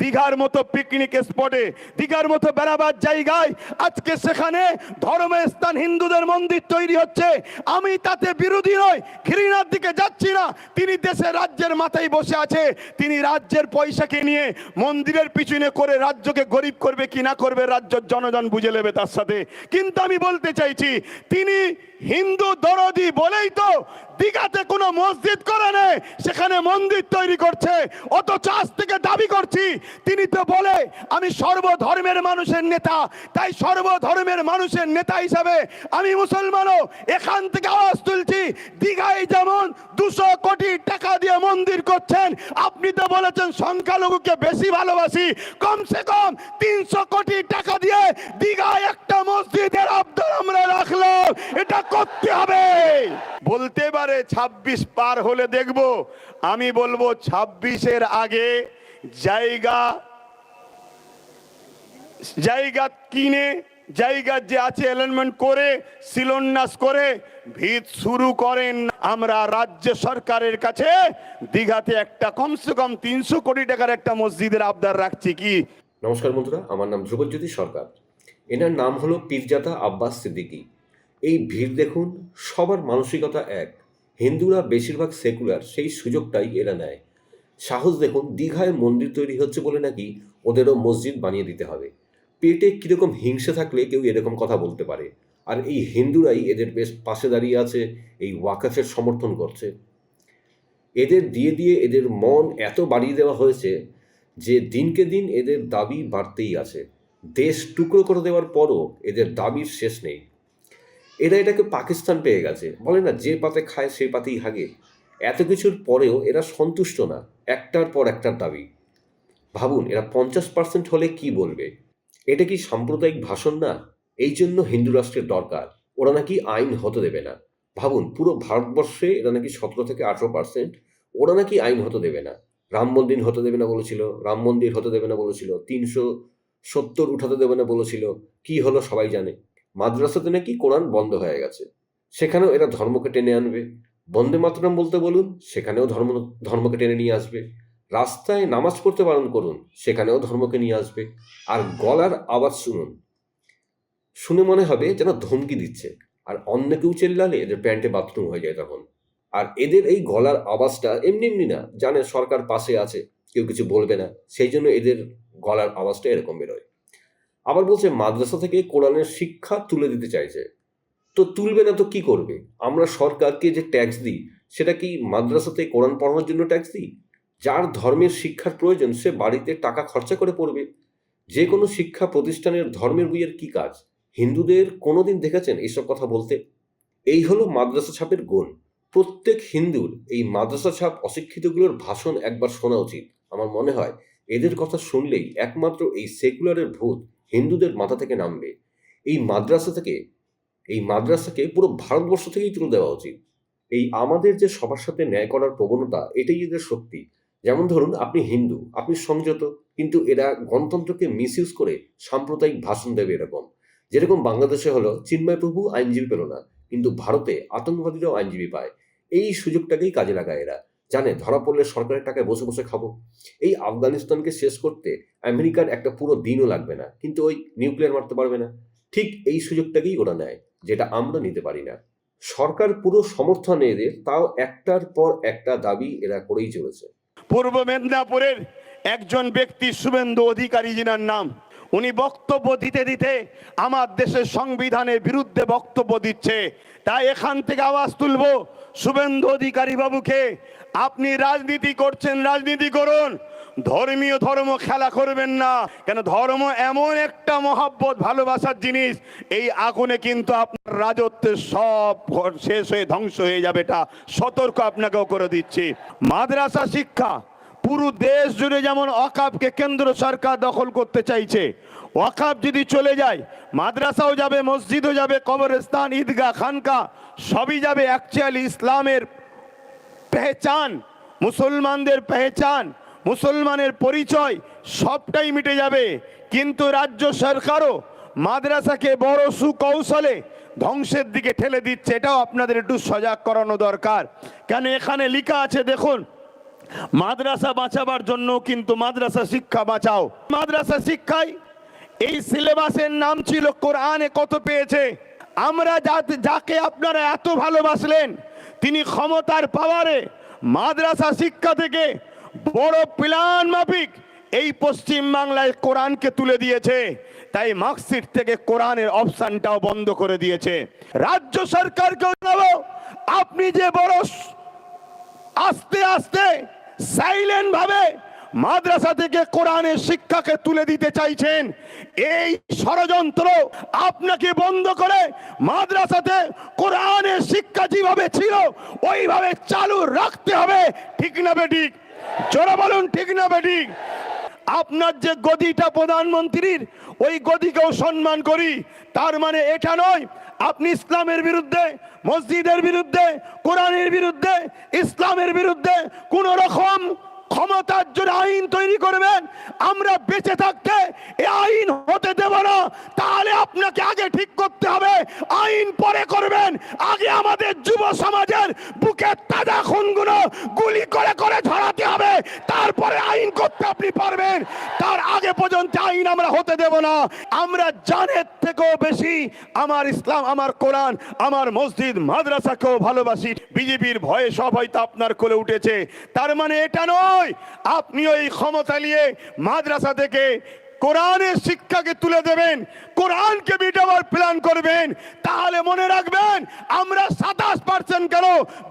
দীঘার মতো পিকনিক স্পটে দীঘার মতো বেড়াবার জায়গায়, আজকে সেখানে ধর্মের স্থান হিন্দুদের মন্দির তৈরি হচ্ছে। আমি তাতে বিরোধী নই, ঘৃণার দিকে যাচ্ছি না। তিনি দেশের রাজ্যের মাথায় বসে আছে। তিনি রাজ্যের পয়সাকে নিয়ে মন্দিরের পিছনে করে রাজ্যকে গরিব করবে কি না করবে, রাজ্যের জনগণ বুঝে নেবে তার সাথে। কিন্তু আমি বলতে চাইছি, তিনি হিন্দু দরদি বলেই তো দীঘাতে কোনো মসজিদ করে নেই, সেখানে মন্দির তৈরি করছে অত চাষ থেকে দাবি করছি, তিনি তো বলে, আমি সর্বধর্মের মানুষের নেতা, তাই সর্বধর্মের মানুষের নেতা হিসাবে আমি মুসলমানও, এখান থেকে আওয়াজ তুলছি, দীঘায় যেমন দুশো কোটি টাকা দিয়ে মন্দির করছেন। আপনি তো বলেছেন সংখ্যালঘুকে বেশি ভালোবাসি। কমসে কম তিনশো কোটি টাকা দিয়ে দীঘায় একটা মসজিদের আবদার আমরা রাখলাম। এটা করতে হবে। বলতে পারে ছাব্বিশ পার হলে দেখব। আমি বলব ছাব্বিশের আগে জায়গা জায়গা কিনে জায়গা যে আছে অ্যালাইনমেন্ট করে, শিলান্যাস করে, ভিত শুরু করেন। আমরা রাজ্য সরকারের কাছে দীঘাতে একটা কমসে কম তিনশো কোটি টাকার একটা মসজিদের আবদার রাখছি কি? নমস্কার বন্ধুরা, আমার নাম ধ্রুবজ্যোতি সরকার। এনার নাম হলো পীরজাদা আব্বাস সিদ্দিকি। এই ভিড় দেখুন, সবার মানসিকতা এক। হিন্দুরা বেশিরভাগ সেকুলার সেই সুযোগটাই এরা নেয়। সাহস দেখুন, দীঘায় মন্দির তৈরি হচ্ছে বলে নাকি ওদেরও মসজিদ বানিয়ে দিতে হবে। পেটে কীরকম হিংসা থাকলে কেউ এরকম কথা বলতে পারে? আর এই হিন্দুরাই এদের বেশ পাশে দাঁড়িয়ে আছে, এই ওয়াকাফের সমর্থন করছে। এদের দিয়ে দিয়ে এদের মন এত বাড়িয়ে দেওয়া হয়েছে যে দিনকে দিন এদের দাবি বাড়তেই আছে। দেশ টুকরো করে দেওয়ার পরও এদের দাবির শেষ নেই। এরা এটাকে পাকিস্তান পেয়ে গেছে। বলে না, যে পাতে খায় সেই পাতেই হাগে। এত কিছুর পরেও এরা সন্তুষ্ট না। একটার পর একটার দাবি। ভাবুন, এরা পঞ্চাশ পার্সেন্ট হলে কি বলবে? এটা কি সাম্প্রদায়িক ভাষণ না? এই জন্য হিন্দু রাষ্ট্রের দরকার। ওরা নাকি আইন হতে দেবে না। ভাবুন, পুরো ভারতবর্ষে এরা নাকি সতেরো থেকে আঠেরো পার্সেন্ট ওরা নাকি আইন হতে দেবে না। রাম মন্দির হতে দেবে না বলেছিল, রাম মন্দির হতে দেবে না বলেছিল, তিনশো সত্তর উঠাতে দেবে না বলেছিল, কি হলো সবাই জানে। মাদ্রাসাতে নাকি কোরআন বন্ধ হয়ে গেছে। সেখানেও এরা ধর্মকে টেনে আনবে। বন্দে মাতরম বলতে বলুন, সেখানেও ধর্ম, ধর্মকে টেনে নিয়ে আসবে। রাস্তায় নামাজ পড়তে বারণ করুন, সেখানেও ধর্মকে নিয়ে আসবে। আর গলার আওয়াজ শুনুন। শুনে মনে হবে যেন ধমকি দিচ্ছে। আর অন্য কেউ চেল্লালে এদের প্যান্টে বাথরুম হয়ে যায় তখন। আর এদের এই গলার আওয়াজটা এমনি এমনি না, জানে সরকার পাশে আছে, কেউ কিছু বলবে না, সেই জন্য এদের গলার আওয়াজটা এরকম বেরোয়। আবার বলছে, মাদ্রাসা থেকে কোরআনের শিক্ষা তুলে দিতে চাইছে। তো তুলবে না তো কি করবে? আমরা সরকারকে যে ট্যাক্স দিই, সেটা কি মাদ্রাসাতে কোরআন পড়ানোর জন্য ট্যাক্স দিই? যার ধর্মের শিক্ষার প্রয়োজন, সে বাড়িতে টাকা খরচা করে পড়বে। যে কোনো শিক্ষা প্রতিষ্ঠানের ধর্মের বইয়ের কি কাজ? হিন্দুদের কোনোদিন দেখেছেন এইসব কথা বলতে? এই হলো মাদ্রাসা ছাপের গুণ। প্রত্যেক হিন্দুর এই মাদ্রাসা ছাপ অশিক্ষিতগুলোর ভাষণ একবার শোনা উচিত। আমার মনে হয় এদের কথা শুনলেই একমাত্র এই সেকুলারের ভূত হিন্দুদের মাথা থেকে নামবে। এই মাদ্রাসা থেকে, এই মাদ্রাসাকে পুরো ভারতবর্ষ থেকেই তুলে দেওয়া উচিত। এই আমাদের যে সবার সাথে ন্যায় করার প্রবণতা, এটাই এদের শক্তি। যেমন ধরুন, আপনি হিন্দু, আপনি সংযত, কিন্তু এরা গণতন্ত্রকে মিসইউজ করে সাম্প্রদায়িক ভাষণ দেবে এরকম। যেরকম বাংলাদেশে হলো, চিন্ময় প্রভু আইনজীবী পেল না কিন্তু ভারতে আতঙ্কবাদীরাও আইনজীবী পায়। এই সুযোগটাকেই কাজে লাগায় এরা। জানে, ধরা পড়লে সরকারের টাকায় বসে বসে খাব। এই আফগানিস্তানকে শেষ করতে আমেরিকার একটা পুরো দিনও লাগবে না, কিন্তু ওই নিউক্লিয়ার মারতে পারবে না। ঠিক এই সুযোগটাকেই ওরা নেয়, যেটা আমরা নিতে পারি না। সরকার পুরো সমর্থন এদের, তাও একটার পর একটা দাবি এরা করেই চলেছে। পূর্ব মেদিনীপুরের একজন ব্যক্তি শুভেন্দু অধিকারী জিনার নাম। উনি বক্তব্য দিতে দিতে আমার দেশের সংবিধানের বিরুদ্ধে বক্তব্য দিচ্ছে। তাই এখান থেকে আওয়াজ তুলব শুভেন্দু অধিকারী বাবুকে। আপনি রাজনীতি করছেন, রাজনীতি করুন। ধর্মীয় ধর্ম খেলা করবেন না। কেন ধর্ম এমন একটা মহাব্বত, ভালোবাসার জিনিস, এই আগুনে কিন্তু আপনার রাজত্বের সব শেষ হয়ে, ধ্বংস হয়ে যাবে এটা। সতর্ক আপনাকেও করে দিচ্ছি। মাদ্রাসা শিক্ষা, পুরো দেশ জুড়ে যেমন অকাপকে কেন্দ্র সরকার দখল করতে চাইছে ওয়াকাব যদি চলে যায়, মাদ্রাসাও যাবে, মসজিদও যাবে, কবরস্থান, ঈদগাহ, খানকা, সবই যাবে। অ্যাকচুয়ালি ইসলামের পেহচান, মুসলমানদের পেহচান মুসলমানের পরিচয় সবটাই মিটে যাবে। কিন্তু রাজ্য সরকারও মাদ্রাসাকে বড় সুকৌশলে ধ্বংসের দিকে ঠেলে দিচ্ছে। এটাও আপনাদের একটু সজাগ করানো দরকার। কেন এখানে লেখা আছে, দেখুন, মাদ্রাসা বাঁচাবার জন্য কিন্তু মাদ্রাসা শিক্ষা বাঁচাও। মাদ্রাসা শিক্ষায় এই সিলেবাসের নাম ছিল কোরআনে কত পেয়েছে। আমরা যাকে আপনারা এত ভালোবাসলেন, তিনি ক্ষমতার পাওয়ারে মাদ্রাসা শিক্ষা থেকে বড় প্লান মাফিক। এই পশ্চিম বাংলায় কোরআনকে তুলে দিয়েছে। তাই মার্কশিট থেকে কোরআনের অপশানটাও বন্ধ করে দিয়েছে। রাজ্য সরকারকেও জানাব আপনি যে বড় আস্তে আস্তে সাইলেন্ট ভাবে মাদ্রাসা থেকে কোরআনের শিক্ষাকে তুলে দিতে চাইছেন, এই ষড়যন্ত্র আপনাকে বন্ধ করে মাদ্রাসাতে কোরআনের শিক্ষা যেভাবে ছিল, ওইভাবে চালু রাখতে হবে। ঠিক না বেঠিক জোরে বলুন, ঠিক না বেঠিক? আপনার যে গদিটা প্রধানমন্ত্রীর, ওই গদিকেও সম্মান করি। তার মানে এটা নয়, আপনি ইসলামের বিরুদ্ধে, মসজিদের বিরুদ্ধে, কোরআনের বিরুদ্ধে, ইসলামের বিরুদ্ধে কোন রকম ক্ষমতার জন্য আইন তৈরি করবেন, আমরা বেঁচে থাকতে এ আইন হতে দেব না। তাহলে আপনাকে আগে ঠিক করতে হবে, আইন পরে করবেন। আগে আমাদের যুব সমাজের বুকের তাজা খুনগুলো গুলি করে করে তারপরে আইন করতে আপনি পারবেন। তার আগে পর্যন্ত আইন আমরা হতে দেব না। আমরা জানের থেকেও বেশি আমার ইসলাম, আমার কোরআন, আমার মসজিদ, মাদ্রাসাকেও ভালোবাসি। বিজেপির ভয়ে সব হয়তো আপনার কোলে উঠেছে। তার মানে এটা নয় আপনি ওই ক্ষমতা নিয়ে মাদ্রাসা থেকে কোরআনের শিক্ষাকে তুলে দেবেন, কোরআনকে মিটাবার প্ল্যান করবেন, তাহলে মনে রাখবেন আমরা সাতাশ পার্সেন্ট কেন?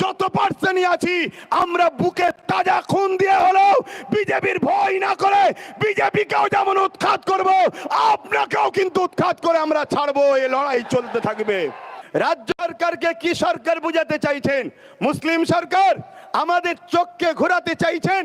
যত পার্সেন্টই আছি, আমরা বুকে তাজা খুন দিয়ে হলেও বিজেপির ভয় না করে বিজেপিকেও যেমন উৎখাত করব, আপনাকেও কিন্তু উৎখাত করে আমরা ছাড়বো এই লড়াই চলতে থাকবে। রাজ্য সরকারকে কি সরকার বুঝাতে চাইছেন? মুসলিম সরকার আমাদের চোখকে ঘোরাতে চাইছেন?